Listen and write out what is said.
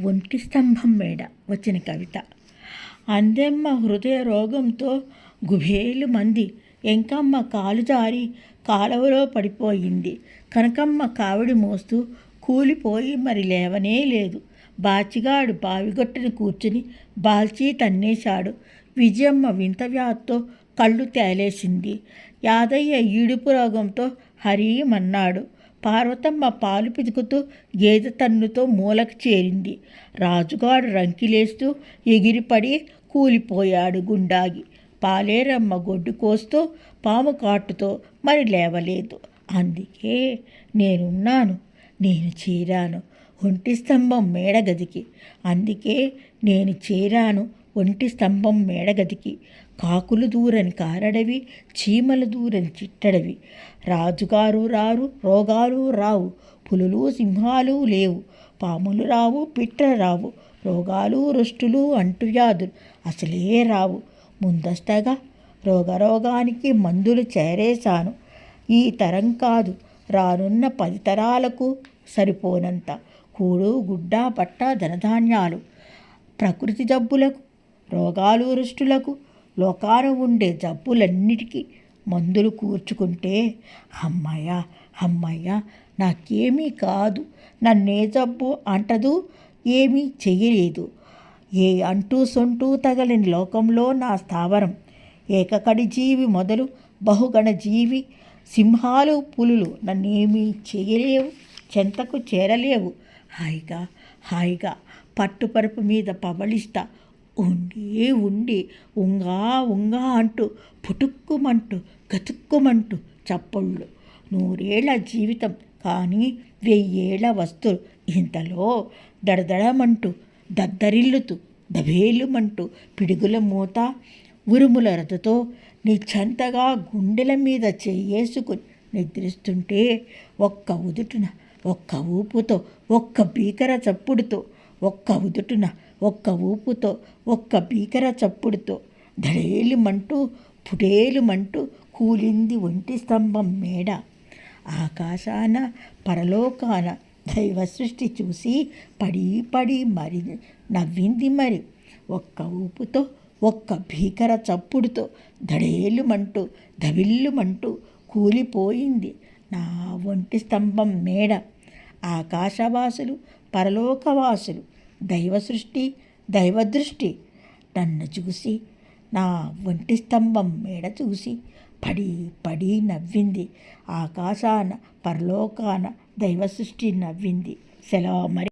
ఒంటి స్తంభం మేడ వచ్చిన కవిత. అందెమ్మ హృదయ రోగంతో గుభేలు మంది. ఎంకమ్మ కాలు జారి కాలువలో పడిపోయింది. కనకమ్మ కావిడి మోస్తూ కూలిపోయి మరి లేవనే లేదు. బాచిగాడు బావిగొట్టని కూర్చుని బాల్చి తన్నేశాడు. విజయమ్మ వింత వ్యాధితో కళ్ళు తేలేసింది. యాదయ్య ఈడుపు రోగంతో హరీమన్నాడు పార్వతమ్మ పాలు పితుకుతూ గేదె తన్నుతో మూలకు చేరింది. రాజుగాడు రంకిలేస్తూ ఎగిరిపడి కూలిపోయాడు గుండాగి. పాలేరమ్మ గొడ్డు కోస్తూ పాము కాటుతో మరి లేవలేదు. అందుకే నేనున్నాను నేను చేరాను ఒంటి స్తంభం మేడగదికి అందుకే నేను చేరాను ఒంటి స్తంభం మేడగదికి కాకులు దూరని కారడవి చీమలు దూరని చిట్టడవి. రాజుగారు రారు రోగాలు రావు పులులు సింహాలు లేవు పాములు రావు పిట్ర రావు రోగాలు రుష్టులు అంటువ్యాధులు అసలే రావు. ముందస్తగా రోగరోగానికి మందులు చేరేశాను. ఈ తరం కాదు రానున్న పది తరాలకు సరిపోనంత కూడు గుడ్డ పట్ట ధనధాన్యాలు. ప్రకృతి జబ్బులకు రోగాలు రుష్టులకు లోకాన ఉండే జబ్బులన్నిటికీ మందులు కూర్చుకుంటే అమ్మయ్య అమ్మయ్య నాకేమీ కాదు నన్నే జబ్బు అంటదు ఏమీ చేయలేదు ఏ అంటూ సొంటూ తగలిన లోకంలో నా స్థావరం. ఏకకడి జీవి మొదలు బహుగణ జీవి సింహాలు పులులు నన్నేమీ చేయలేవు చెంతకు చేరలేవు. హాయిగా హాయిగా పట్టుపరుపు మీద పవళిస్తా ఉండి ఉండి ఉంగా ఉంగా అంటూ పుటుక్కుమంటూ గతుక్కుమంటూ చప్పళ్ళు. నూరేళ్ళ జీవితం కానీ వెయ్యేళ్ళ వస్తువులు ఇంతలో దడదడమంటూ దద్దరిల్లుతూ దభేలుమంటూ పిడుగుల మూత ఉరుముల రథతో నిచ్చంతగా గుండెల మీద చెయ్యేసుకుని నిద్రిస్తుంటే ఒక్క ఉదుటున ఒక్క ఊపుతో ఒక్క భీకర చప్పుడుతో ఒక్క ఉదుటున ఒక్క ఊపుతో ఒక్క భీకర చప్పుడుతో ధడేలుమంటూ పుటేలుమంటూ కూలింది ఒంటి స్తంభం మేడ. ఆకాశాన పరలోకాన దైవ సృష్టి చూసి పడి పడి మరి నవ్వింది మరి. ఒక్క ఊపుతో ఒక్క భీకర చప్పుడుతో దడేలుమంటూ దవిల్లుమంటూ కూలిపోయింది నా ఒంటి స్తంభం మేడ. ఆకాశవాసులు పరలోకవాసులు. దైవ సృష్టి దైవదృష్టి. నన్ను చూసి నా ఒంటి స్తంభం మేడ చూసి పడి పడి నవ్వింది. ఆకాశాన పరలోకాన దైవ సృష్టి నవ్వింది. సెలవు మరి.